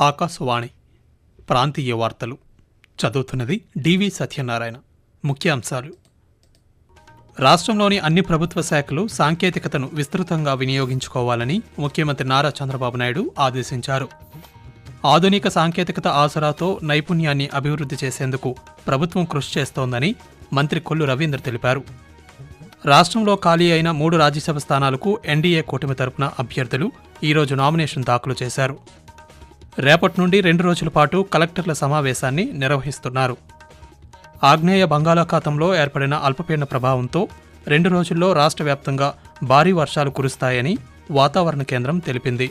ఆకాశవాణి ప్రాంతీయ వార్తలు. చదువుతున్నది డివి సత్యనారాయణ. ముఖ్యాంశాలు. రాష్ట్రంలోని అన్ని ప్రభుత్వ శాఖలు సాంకేతికతను విస్తృతంగా వినియోగించుకోవాలని ముఖ్యమంత్రి నారా చంద్రబాబు నాయుడు ఆదేశించారు. ఆధునిక సాంకేతికత ఆసరాతో నైపుణ్యాన్ని అభివృద్ధి చేసేందుకు ప్రభుత్వం కృషి చేస్తోందని మంత్రి కొల్లు రవీంద్ర తెలిపారు. రాష్ట్రంలో ఖాళీ అయిన మూడు రాజ్యసభ స్థానాలకు ఎన్డీఏ కూటమి తరపున అభ్యర్థులు ఈరోజు నామినేషన్ దాఖలు చేశారు. రేపటి నుండి రెండు రోజుల పాటు కలెక్టర్ల సమావేశాన్ని నిర్వహిస్తున్నారు. ఆగ్నేయ బంగాళాఖాతంలో ఏర్పడిన అల్పపీడన ప్రభావంతో రెండు రోజుల్లో రాష్ట్ర వ్యాప్తంగా భారీ వర్షాలు కురుస్తాయని వాతావరణ కేంద్రం తెలిపింది.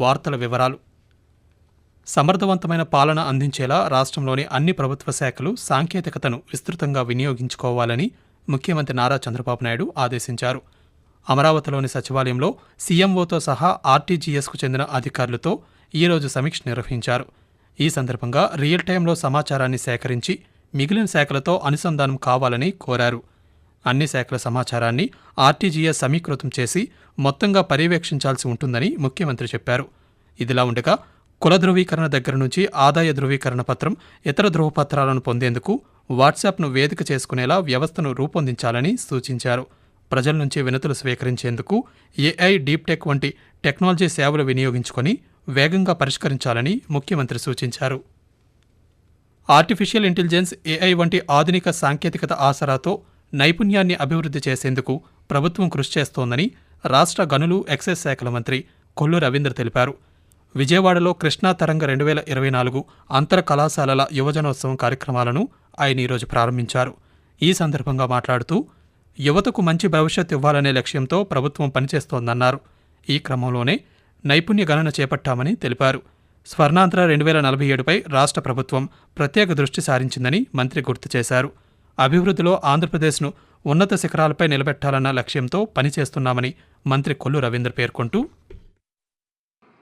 వార్తల వివరాలు. సమర్థవంతమైన పాలన అందించేలా రాష్ట్రంలోని అన్ని ప్రభుత్వ శాఖలు సాంకేతికతను విస్తృతంగా వినియోగించుకోవాలని ముఖ్యమంత్రి నారా చంద్రబాబు నాయుడు ఆదేశించారు. అమరావతిలోని సచివాలయంలో సీఎంఓతో సహా ఆర్టీజీఎస్కు చెందిన అధికారులతో ఈరోజు సమీక్ష నిర్వహించారు. ఈ సందర్భంగా రియల్ టైంలో సమాచారాన్ని సేకరించి మిగిలిన శాఖలతో అనుసంధానం కావాలని కోరారు. అన్ని శాఖల సమాచారాన్ని ఆర్టీజీఎస్ సమీకృతం చేసి మొత్తంగా పర్యవేక్షించాల్సి ఉంటుందని ముఖ్యమంత్రి చెప్పారు. ఇదిలా ఉండగా కుల ధృవీకరణ దగ్గర నుంచి ఆదాయ ధృవీకరణ పత్రం ఇతర ధృవపత్రాలను పొందేందుకు వాట్సాప్ను వేదిక చేసుకునేలా వ్యవస్థను రూపొందించాలని సూచించారు. ప్రజల నుంచి వినతులు స్వీకరించేందుకు ఏఐ డీప్ టెక్ వంటి టెక్నాలజీ సేవలు వినియోగించుకొని వేగంగా పరిష్కరించాలని ముఖ్యమంత్రి సూచించారు. ఆర్టిఫిషియల్ ఇంటెలిజెన్స్ ఏఐ వంటి ఆధునిక సాంకేతికత ఆసరాతో నైపుణ్యాన్ని అభివృద్ధి చేసేందుకు ప్రభుత్వం కృషి చేస్తోందని రాష్ట్ర గనులు ఎక్సైజ్ శాఖల మంత్రి కొల్లు రవీంద్ర తెలిపారు. విజయవాడలో కృష్ణా తరంగ రెండు వేల ఇరవై నాలుగు అంతర కళాశాలల యువజనోత్సవం కార్యక్రమాలను ఆయన ఈరోజు ప్రారంభించారు. ఈ సందర్భంగా మాట్లాడుతూ యువతకు మంచి భవిష్యత్ ఇవ్వాలనే లక్ష్యంతో ప్రభుత్వం పనిచేస్తోందన్నారు. ఈ క్రమంలోనే నైపుణ్య గణన చేపట్టామని తెలిపారు. స్వర్ణాంధ్ర రెండు వేల నలభై ఏడుపై రాష్ట్ర ప్రభుత్వం ప్రత్యేక దృష్టి సారించిందని మంత్రి గుర్తు చేశారు. అభివృద్ధిలో ఆంధ్రప్రదేశ్ను ఉన్నత శిఖరాలపై నిలబెట్టాలన్న లక్ష్యంతో పనిచేస్తున్నామని మంత్రి కొల్లు రవీంద్ర పేర్కొంటూ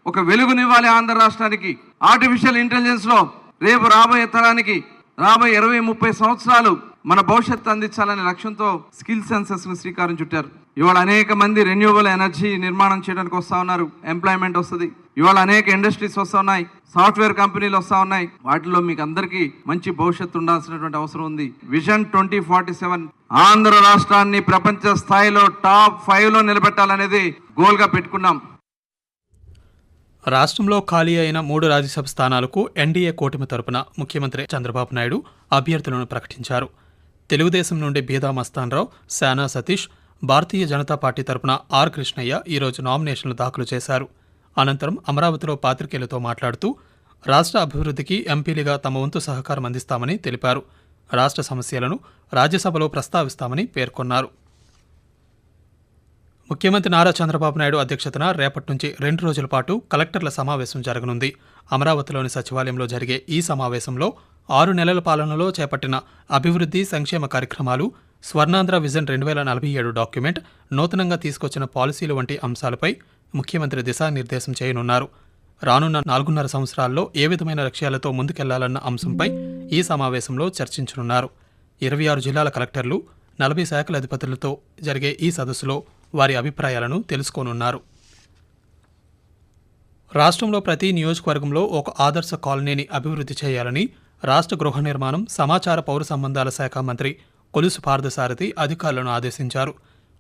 ఒక వెలుగునివ్వాలి ఆంధ్ర రాష్ట్రానికి. ఆర్టిఫిషియల్ ఇంటెలిజెన్స్లో రేపు రాబోయే తరానికి రాబోయే ఇరవై ముప్పై సంవత్సరాలు మన భవిష్యత్తు అందించాలనే లక్ష్యంతో స్కిల్ సెన్సెస్ను శ్రీకారం చుట్టారు. ఇవాళ అనేక మంది రెన్యూవబుల్ ఎనర్జీ నిర్మాణం చేయడానికి వస్తా ఉన్నారు. ఎంప్లాయ్మెంట్ వస్తుంది. ఇవాళ అనేక ఇండస్ట్రీస్ వస్తా ఉన్నాయి. సాఫ్ట్వేర్ కంపెనీలు వస్తా ఉన్నాయి. వాటిలో మీకు అందరికీ మంచి భవిష్యత్తు ఉండాల్సినటువంటి అవసరం ఉంది. Vision twenty forty seven Andhra రాష్ట్రాన్ని ప్రపంచ స్థాయిలో టాప్ ఫైవ్లో నిలబెట్టాలనేది గోల్గా పెట్టుకున్నాం. రాష్ట్రంలో ఖాళీ అయిన మూడు రాజ్యసభ స్థానాలకు ఎన్డీఏ కూటమి తరపున ముఖ్యమంత్రి చంద్రబాబు నాయుడు అభ్యర్థులను ప్రకటించారు. తెలుగుదేశం నుండి బీదా మస్తాన్రావు శానా సతీష్ భారతీయ జనతా పార్టీ తరపున ఆర్ కృష్ణయ్య ఈరోజు నామినేషన్లు దాఖలు చేశారు. అనంతరం అమరావతిలో పాత్రికేయులతో మాట్లాడుతూ రాష్ట్ర అభివృద్ధికి ఎంపీలుగా తమ వంతు సహకారం అందిస్తామని తెలిపారు. రాష్ట్ర సమస్యలను రాజ్యసభలో ప్రస్తావిస్తామని పేర్కొన్నారు. ముఖ్యమంత్రి నారా చంద్రబాబు నాయుడు అధ్యక్షతన రేపటి నుంచి రెండు రోజుల పాటు కలెక్టర్ల సమావేశం జరగనుంది. అమరావతిలోని సచివాలయంలో జరిగే ఈ సమావేశంలో ఆరు నెలల పాలనలో చేపట్టిన అభివృద్ధి సంక్షేమ కార్యక్రమాలు స్వర్ణాంధ్ర విజన్ రెండు వేల నలభై ఏడు డాక్యుమెంట్ నూతనంగా తీసుకొచ్చిన పాలసీలు వంటి అంశాలపై ముఖ్యమంత్రి దిశానిర్దేశం చేయనున్నారు. రానున్న నాలుగున్నర సంవత్సరాల్లో ఏ విధమైన లక్ష్యాలతో ముందుకెళ్ళాలన్న అంశంపై ఈ సమావేశంలో చర్చించనున్నారు. ఇరవై ఆరు జిల్లాల కలెక్టర్లు నలభై శాఖల అధిపతులతో జరిగే ఈ సదస్సులో వారి అభిప్రాయాలను తెలుసుకోనున్నారు. రాష్ట్రంలో ప్రతి నియోజకవర్గంలో ఒక ఆదర్శ కాలనీని అభివృద్ధి చేయాలని రాష్ట్ర గృహ నిర్మాణం సమాచార పౌర సంబంధాల శాఖ మంత్రి కొలుసు పార్థసారథి అధికారులను ఆదేశించారు.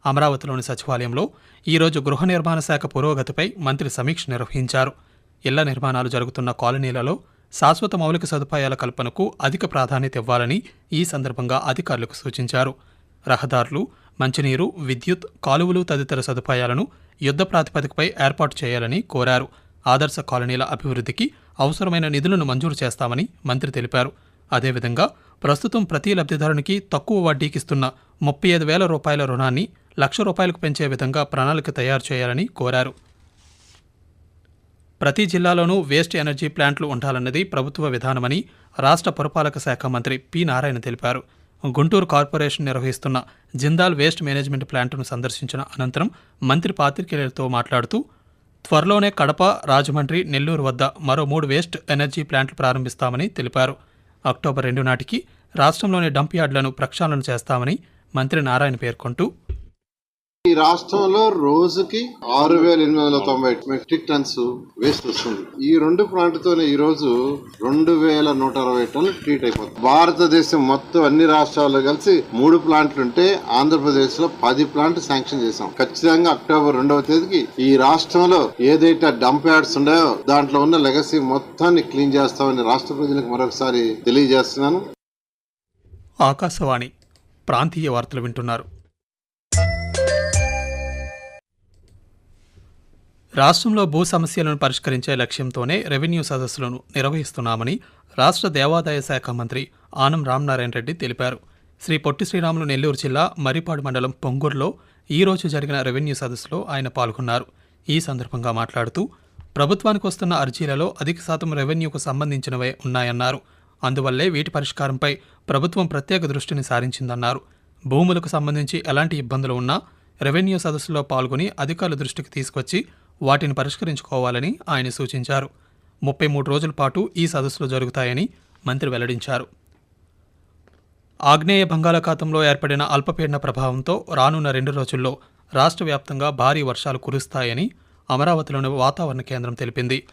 అమరావతిలోని సచివాలయంలో ఈరోజు గృహ నిర్మాణ శాఖ పురోగతిపై మంత్రి సమీక్ష నిర్వహించారు. ఇళ్ళ నిర్మాణాలు జరుగుతున్న కాలనీలలో శాశ్వత మౌలిక సదుపాయాల కల్పనకు అధిక ప్రాధాన్యత ఇవ్వాలని ఈ సందర్భంగా అధికారులకు సూచించారు. రహదారులు మంచినీరు విద్యుత్ కాలువలు తదితర సదుపాయాలను యుద్ధ ప్రాతిపదికపై ఏర్పాటు చేయాలని కోరారు. ఆదర్శ కాలనీల అభివృద్ధికి అవసరమైన నిధులను మంజూరు చేస్తామని మంత్రి తెలిపారు. అదేవిధంగా ప్రస్తుతం ప్రతి లబ్ధిదారునికి తక్కువ వడ్డీకిస్తున్న ముప్పై ఐదు వేల రూపాయల రుణాన్ని లక్ష రూపాయలకు పెంచే విధంగా ప్రణాళిక తయారు చేయాలని కోరారు. ప్రతి జిల్లాలోనూ వేస్ట్ ఎనర్జీ ప్లాంట్లు ఉండాలన్నది ప్రభుత్వ విధానమని రాష్ట్ర పురపాలక శాఖ మంత్రి పి నారాయణ తెలిపారు. గుంటూరు కార్పొరేషన్ నిర్వహిస్తున్న జిందాల్ వేస్ట్ మేనేజ్మెంట్ ప్లాంట్ను సందర్శించిన అనంతరం మంత్రి పాత్రికేయులతో మాట్లాడుతూ త్వరలోనే కడప రాజమండ్రి నెల్లూరు వద్ద మరో మూడు వేస్ట్ ఎనర్జీ ప్లాంట్లు ప్రారంభిస్తామని తెలిపారు. అక్టోబర్ రెండు నాటికి రాష్ట్రంలోని డంప్ యార్డులను ప్రక్షాళన చేస్తామని మంత్రి నారాయణ పేర్కొంటూ ఈ రాష్ట్రంలో రోజుకి ఆరు వేల ఎనిమిది వందల తొంభై మెట్రిక్ టన్స్ వేస్ట్ వస్తుంది. ఈ రెండు ప్లాంట్తోనే ఈ రోజు రెండు వేల నూట అరవై టన్నులు ట్రీట్ అయిపోతుంది. భారతదేశం మొత్తం అన్ని రాష్ట్రాల్లో కలిసి మూడు ప్లాంట్లు ఉంటే ఆంధ్రప్రదేశ్లో పది ప్లాంట్ శాంక్షన్ చేశాం. ఖచ్చితంగా అక్టోబర్ రెండవ తేదీకి ఈ రాష్ట్రంలో ఏదైతే డంప్ యార్డ్స్ ఉన్నాయో దాంట్లో ఉన్న లెగసీ మొత్తాన్ని క్లీన్ చేస్తామని రాష్ట్ర ప్రజలకు మరొకసారి తెలియజేస్తున్నాను. ఆకాశవాణి ప్రాంతీయ వార్తలు వింటున్నారు. రాష్ట్రంలో భూ సమస్యలను పరిష్కరించే లక్ష్యంతోనే రెవెన్యూ సదస్సులను నిర్వహిస్తున్నామని రాష్ట్ర దేవాదాయ శాఖ మంత్రి ఆనం రామనారాయణ రెడ్డి తెలిపారు. శ్రీ పొట్టి శ్రీరాములు నెల్లూరు జిల్లా మరిపాడు మండలం పొంగూరులో ఈ రోజు జరిగిన రెవెన్యూ సదస్సులో ఆయన పాల్గొన్నారు. ఈ సందర్భంగా మాట్లాడుతూ ప్రభుత్వానికి వస్తున్న అర్జీలలో అధిక శాతం రెవెన్యూకు సంబంధించినవే ఉన్నాయన్నారు. అందువల్లే వీటి పరిష్కారంపై ప్రభుత్వం ప్రత్యేక దృష్టిని సారించిందన్నారు. భూములకు సంబంధించి ఎలాంటి ఇబ్బందులు ఉన్నా రెవెన్యూ సదస్సులో పాల్గొని అధికారుల దృష్టికి తీసుకొచ్చి వాటిని పరిష్కరించుకోవాలని ఆయన సూచించారు. ముప్పై మూడు రోజుల పాటు ఈ సదస్సులు జరుగుతాయని మంత్రి వెల్లడించారు. ఆగ్నేయ బంగాళాఖాతంలో ఏర్పడిన అల్పపీడన ప్రభావంతో రానున్న రెండు రోజుల్లో రాష్ట్ర వ్యాప్తంగా భారీ వర్షాలు కురుస్తాయని అమరావతిలోని వాతావరణ కేంద్రం తెలిపింది.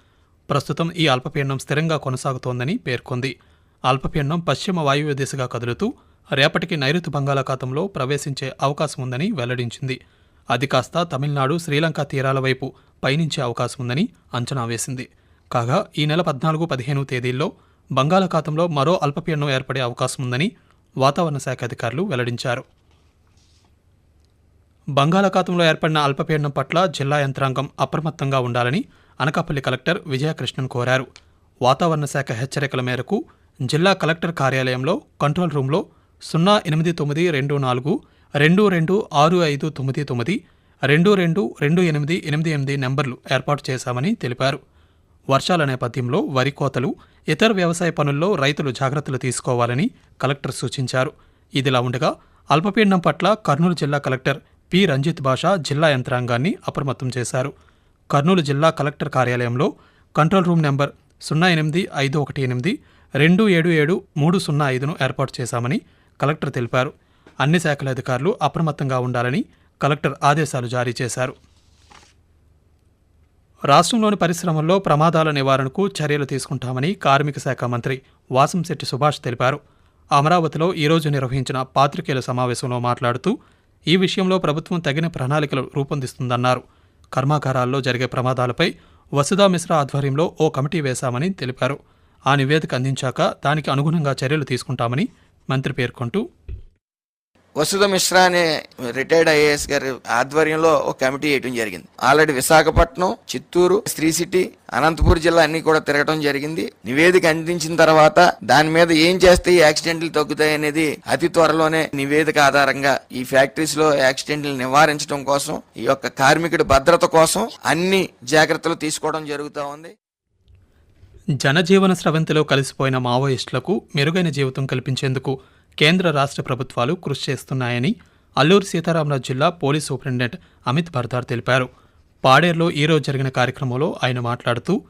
ప్రస్తుతం ఈ అల్పపీడనం స్థిరంగా కొనసాగుతోందని పేర్కొంది. అల్పపీడనం పశ్చిమ వాయువ్య దిశగా కదులుతూ రేపటికి నైరుతి బంగాళాఖాతంలో ప్రవేశించే అవకాశం ఉందని వెల్లడించింది. అది కాస్త తమిళనాడు శ్రీలంక తీరాల వైపు పయనించే అవకాశం ఉందని అంచనా వేసింది. కాగా ఈ నెల పద్నాలుగు పదిహేను తేదీల్లో బంగాళాఖాతంలో మరో అల్పపీడనం ఏర్పడే అవకాశం ఉందని వాతావరణ శాఖ అధికారులు వెల్లడించారు. బంగాళాఖాతంలో ఏర్పడిన అల్పపీడనం పట్ల జిల్లా యంత్రాంగం అప్రమత్తంగా ఉండాలని అనకాపల్లి కలెక్టర్ విజయకృష్ణన్ కోరారు. వాతావరణ శాఖ హెచ్చరికల మేరకు జిల్లా కలెక్టర్ కార్యాలయంలో కంట్రోల్ రూంలో సున్నా ఎనిమిది తొమ్మిది రెండు నాలుగు రెండు రెండు ఆరు ఐదు తొమ్మిది తొమ్మిది రెండు రెండు రెండు ఎనిమిది ఎనిమిది ఎనిమిది నెంబర్లు ఏర్పాటు చేశామని తెలిపారు. వర్షాల నేపథ్యంలో వరి కోతలు ఇతర వ్యవసాయ పనుల్లో రైతులు జాగ్రత్తలు తీసుకోవాలని కలెక్టర్ సూచించారు. ఇదిలా ఉండగా అల్పపీడనం పట్ల కర్నూలు జిల్లా కలెక్టర్ పి. రంజిత్ బాషా జిల్లా యంత్రాంగాన్ని అప్రమత్తం చేశారు. కర్నూలు జిల్లా కలెక్టర్ కార్యాలయంలో కంట్రోల్ రూమ్ నెంబర్ సున్నా ఎనిమిది ఐదు ఒకటి ఎనిమిది రెండు ఏడు ఏడు మూడు సున్నా ఐదును ఏర్పాటు చేశామని కలెక్టర్ తెలిపారు. అన్ని శాఖల అధికారులు అప్రమత్తంగా ఉండాలని కలెక్టర్ ఆదేశాలు జారీ చేశారు. రాష్ట్రంలోని పరిశ్రమల్లో ప్రమాదాల నివారణకు చర్యలు తీసుకుంటామని కార్మిక శాఖ మంత్రి వాసంశెట్టి సుభాష్ తెలిపారు. అమరావతిలో ఈరోజు నిర్వహించిన పాత్రికేయుల సమావేశంలో మాట్లాడుతూ ఈ విషయంలో ప్రభుత్వం తగిన ప్రణాళికలు రూపొందిస్తుందన్నారు. కర్మాగారాల్లో జరిగే ప్రమాదాలపై వసుధా మిశ్రా ఆధ్వర్యంలో ఓ కమిటీ వేశామని తెలిపారు. ఆ నివేదిక అందించాక దానికి అనుగుణంగా చర్యలు తీసుకుంటామని మంత్రి పేర్కొంటూ వసుధ మిశ్రా అనే రిటైర్డ్ ఐఏఎస్ గారి ఆధ్వర్యంలో ఒక కమిటీ వేయడం జరిగింది. ఆల్రెడీ విశాఖపట్నం చిత్తూరు శ్రీ సిటీ అనంతపూర్ జిల్లా అన్ని కూడా తిరగడం జరిగింది. నివేదిక అందించిన తర్వాత దాని మీద ఏం చేస్తే ఈ యాక్సిడెంట్లు తగ్గుతాయి అనేది అతి త్వరలోనే నివేదిక ఆధారంగా ఈ ఫ్యాక్టరీస్లో యాక్సిడెంట్లు నివారించడం కోసం ఈ యొక్క కార్మికుడి భద్రత కోసం అన్ని జాగ్రత్తలు తీసుకోవడం జరుగుతూ ఉంది. జనజీవన స్రవంతిలో కలిసిపోయిన మావోయిస్టులకు మెరుగైన జీవితం కల్పించేందుకు కేంద్ర రాష్ట్ర ప్రభుత్వాలు కృషి చేస్తున్నాయని అల్లూరు సీతారామరాజు జిల్లా పోలీస్ సూపరింటెండెంట్ అమిత్ బర్దార్ తెలిపారు. పాడేరులో ఈరోజు జరిగిన కార్యక్రమంలో ఆయన మాట్లాడుతూ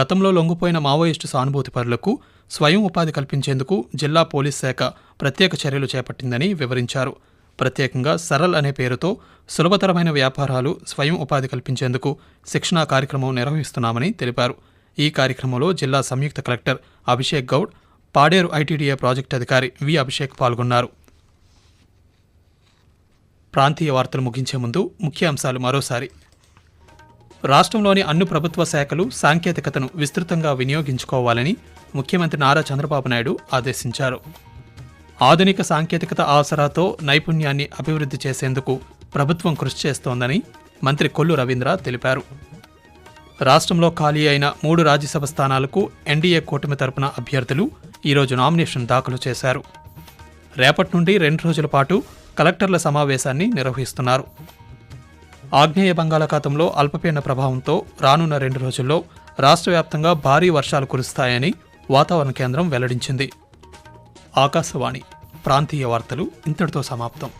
గతంలో లొంగిపోయిన మావోయిస్టు సానుభూతి పరులకు స్వయం ఉపాధి కల్పించేందుకు జిల్లా పోలీస్ శాఖ ప్రత్యేక చర్యలు చేపట్టిందని వివరించారు. ప్రత్యేకంగా సరల్ అనే పేరుతో సులభతరమైన వ్యాపారాలు స్వయం ఉపాధి కల్పించేందుకు శిక్షణా కార్యక్రమం నిర్వహిస్తున్నామని తెలిపారు. ఈ కార్యక్రమంలో జిల్లా సంయుక్త collector Abhishek Goud Paderu ITDA project అధికారి వి అభిషేక్ పాల్గొన్నారు. ప్రాంతీయ వార్తలు ముగించే ముందు ముఖ్య అంశాలు మరోసారి. రాష్ట్రంలోని అన్ని ప్రభుత్వ శాఖలు సాంకేతికతను విస్తృతంగా వినియోగించుకోవాలని ముఖ్యమంత్రి నారా చంద్రబాబు నాయుడు ఆదేశించారు. ఆధునిక సాంకేతికత ఆసరాతో నైపుణ్యాన్ని అభివృద్ధి చేసేందుకు ప్రభుత్వం కృషి చేస్తోందని మంత్రి కొల్లు రవీంద్ర తెలిపారు. రాష్ట్రంలో ఖాళీ అయిన మూడు రాజ్యసభ స్థానాలకు ఎన్డీఏ కూటమి తరపున అభ్యర్థులు ఈరోజు నామినేషన్ దాఖలు చేశారు. రేపటి నుండి రెండు రోజుల పాటు కలెక్టర్ల సమావేశాన్ని నిర్వహిస్తున్నారు. ఆగ్నేయ బంగాళాఖాతంలో అల్పపీడన ప్రభావంతో రానున్న రెండు రోజుల్లో రాష్ట్ర వ్యాప్తంగా భారీ వర్షాలు కురుస్తాయని వాతావరణ కేంద్రం వెల్లడించింది. ఆకాశవాణి ప్రాంతీయ వార్తలు ఇంతటితో సమాప్తం.